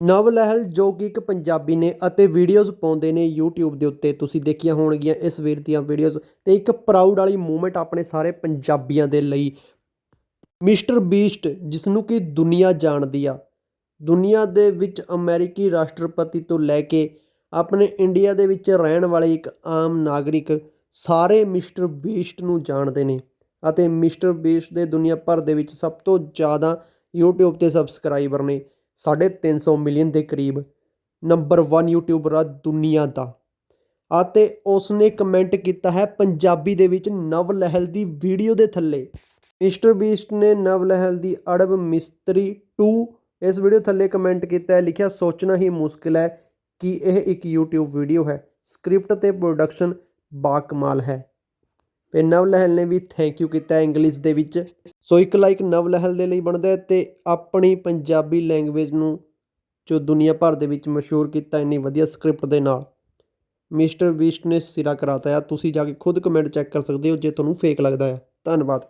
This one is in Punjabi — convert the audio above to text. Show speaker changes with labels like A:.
A: ਨਵ ਲਹਿਲ ਜੋ ਕਿ ਇੱਕ ਪੰਜਾਬੀ ਨੇ ਅਤੇ ਵੀਡੀਓਜ਼ ਪਾਉਂਦੇ ਨੇ YouTube ਦੇ ਉੱਤੇ, ਤੁਸੀਂ ਦੇਖੀਆਂ ਹੋਣਗੀਆਂ ਇਸ ਵੀਰ ਦੀਆਂ ਵੀਡੀਓਜ਼ ਤੇ ਇੱਕ ਪ੍ਰਾਊਡ ਵਾਲੀ ਮੂਮੈਂਟ ਆਪਣੇ ਸਾਰੇ ਪੰਜਾਬੀਆਂ ਦੇ ਲਈ। ਮਿਸਟਰ ਬੀਸਟ ਜਿਸ ਨੂੰ ਕਿ ਦੁਨੀਆ ਜਾਣਦੀ ਆ। ਦੁਨੀਆ ਦੇ ਵਿੱਚ ਅਮਰੀਕੀ ਰਾਸ਼ਟਰਪਤੀ ਤੋਂ ਲੈ ਕੇ ਆਪਣੇ ਇੰਡੀਆ ਦੇ ਵਿੱਚ ਰਹਿਣ ਵਾਲੇ ਇੱਕ ਆਮ ਨਾਗਰਿਕ, ਸਾਰੇ ਮਿਸਟਰ ਬੀਸਟ ਨੂੰ ਜਾਣਦੇ ਨੇ। ਅਤੇ ਮਿਸਟਰ ਬੀਸਟ ਦੇ ਦੁਨੀਆ ਭਰ ਦੇ ਵਿੱਚ ਸਭ ਤੋਂ ਜ਼ਿਆਦਾ YouTube ਤੇ ਸਬਸਕ੍ਰਾਈਬਰ ਨੇ। ਸਾਢੇ ਤਿੰਨ ਸੌ ਮਿਲੀਅਨ ਦੇ ਕਰੀਬ ਨੰਬਰ 1 ਯੂਟਿਊਬਰ ਆ ਦੁਨੀਆ ਦਾ। ਅਤੇ ਉਸ ਨੇ ਕਮੈਂਟ ਕੀਤਾ ਹੈ ਪੰਜਾਬੀ ਦੇ ਵਿੱਚ ਨਵ ਲਹਿਲ ਦੀ ਵੀਡੀਓ ਦੇ ਥੱਲੇ। ਮਿਸਟਰ ਬੀਸਟ ਨੇ ਨਵ ਲਹਿਲ ਦੀ ਅੜਬ ਮਿਸਤਰੀ 2 ਇਸ ਵੀਡੀਓ ਥੱਲੇ ਕਮੈਂਟ ਕੀਤਾ ਹੈ, ਲਿਖਿਆ, ਸੋਚਣਾ ਹੀ ਮੁਸ਼ਕਿਲ ਹੈ ਕਿ ਇਹ ਇੱਕ YouTube ਵੀਡੀਓ ਹੈ। ਸਕ੍ਰਿਪਟ ਤੇ ਪ੍ਰੋਡਕਸ਼ਨ ਬਾਕਮਾਲ ਹੈ। ਤੇ ਨਵ ਲਹਿਲ ਨੇ ਵੀ ਥੈਂਕ ਯੂ ਕੀਤਾ ਇੰਗਲਿਸ਼ ਦੇ ਵਿੱਚ। ਸੋ ਇੱਕ ਲਾਈਕ ਨਵ ਲਹਿਲ ਦੇ ਲਈ ਬਣਦਾ ਹੈ ਤੇ ਆਪਣੀ ਪੰਜਾਬੀ ਲੈਂਗੁਏਜ ਨੂੰ ਜੋ ਦੁਨੀਆ ਭਰ ਦੇ ਵਿੱਚ ਮਸ਼ਹੂਰ ਕੀਤਾ ਇੰਨੀ ਵਧੀਆ ਸਕ੍ਰਿਪਟ ਦੇ ਨਾਲ। ਮਿਸਟਰ ਬੀਸਟ ਨੇ ਸਿਰਾ ਕਰਾਤਾ ਆ ਤੁਸੀਂ ਜਾ ਕੇ ਖੁਦ ਕਮੈਂਟ ਚੈੱਕ ਕਰ ਸਕਦੇ ਹੋ ਜੇ ਤੁਹਾਨੂੰ ਫੇਕ ਲੱਗਦਾ ਹੈ। ਧੰਨਵਾਦ।